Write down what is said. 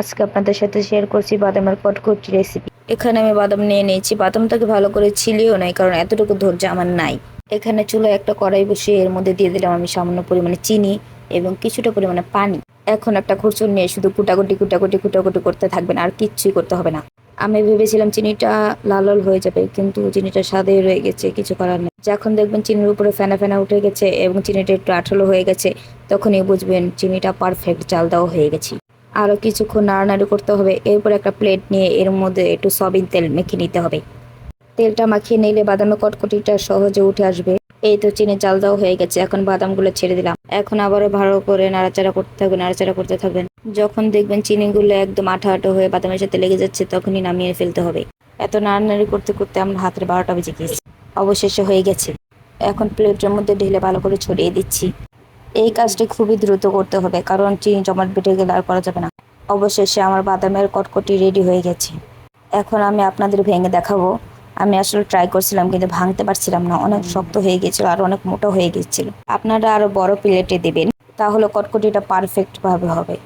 আজকে আপনাদের সাথে শেয়ার করছি বাদামের কটকটি রেসিপি এখানে আমি বাদাম নিয়ে নিয়েছি। বাদামটাকে ভালো করে ছিলিও নাই, কারণ এতটুকু ধৈর্য আমার নাই। এখানে চুলায় একটা কড়াই বসিয়ে এর মধ্যে দিয়ে দিলাম আমি সামান্য পরিমাণে চিনি এবং কিছুটা পরিমাণে পানি। এখন একটা খুরচুর নিয়ে শুধু কুটাকুটি কুটাকুটি কুটাকুটি করতে থাকবেন, আর কিচ্ছুই করতে হবে না। আমি ভেবেছিলাম চিনিটা লাল লাল হয়ে যাবে, কিন্তু চিনিটা সাদে রয়ে গেছে, কিছু করার নেই। যখন দেখবেন চিনির উপরে ফেনা ফেনা উঠে গেছে এবং চিনিটা একটু আঠালো হয়ে গেছে, তখনই বুঝবেন চিনিটা পারফেক্ট চাল দেওয়া হয়ে গেছে। আরও কিছুক্ষণ নাড়ানাড়ি করতে হবে। এরপর একটা প্লেট নিয়ে এর মধ্যে একটু সয়াবিন তেল মেখে নিতে হবে। তেলটা মাখিয়ে নিলে বাদামের কটকটিটা সহজে উঠে আসবে। এই তো চিনি চাল দাও হয়ে গেছে, এখন বাদামগুলো ছেড়ে দিলাম। এখন আবারও ভালো করে নাড়াচাড়া করতে থাকবেন নাড়াচাড়া করতে থাকবেন। যখন দেখবেন চিনিগুলো একদম আঠা আঠা হয়ে বাদামের সাথে লেগে যাচ্ছে, তখনই নামিয়ে ফেলতে হবে। এত নাড়ানাড়ি করতে করতে আমার হাতের বারোটা বেজে গিয়েছে। অবশেষে হয়ে গেছে। এখন প্লেটের মধ্যে ঢেলে ভালো করে ছড়িয়ে দিচ্ছি। এই কাজটি খুবই দ্রুত করতে হবে, কারণ চিনি জমাট বেটে গেলে আর করা যাবে না। অবশেষে আমার বাদামের কটকটি রেডি হয়ে গেছে। এখন আমি আপনাদের ভেঙে দেখাবো। আমি আসলে ট্রাই করছিলাম, কিন্তু ভাঙতে পারছিলাম না। অনেক শক্ত হয়ে গেছিল আর অনেক মোটা হয়ে গেছিল। আপনারা আরও বড় প্লেটে দেবেন, তাহলে কটকটিটা পারফেক্টভাবে হবে।